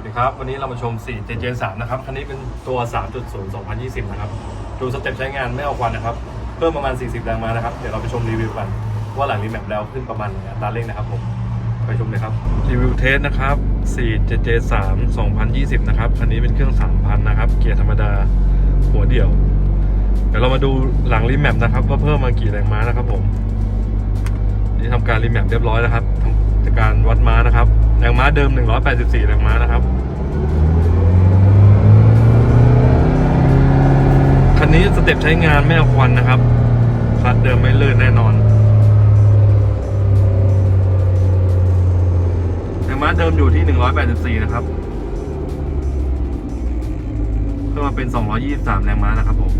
วัสดีครับ วันนี้เรามาชม 4 JJ3 นะครับ คันนี้เป็นตัว 3.0 2020 นะครับ ดูสเต็ปใช้งานไม่เอาควันนะครับ เพิ่มประมาณ 40แรงม้านะครับ เดี๋ยวเราไปชมรีวิวกัน ว่าหลังรีแมปแล้วขึ้นประมาณไหนอัตราเร่งนะครับผม ไปชมเลยครับ รีวิวเทสนะครับ 4 JJ3 2020 นะครับ คันนี้เป็นเครื่อง 3,000 นะครับ เกียร์ธรรมดา หัวเดี่ยว เดี๋ยวเรามาดูหลังรีแมปนะครับว่าเพิ่มมากี่แรงม้านะครับผม นี่ทำการรีแมปเรียบร้อยแล้วครับทำการวัดม้านะครับ แรงม้าเดิม 184แรงม้านะครับ คันนี้สเต็ปใช้งานไม่เอาควันนะครับคลัดเดิมไม่เลื่อนแน่นอนแรงม้าเดิมอยู่ที่ 184 นะครับเพิ่มมาเป็น 223 แรงม้านะครับผม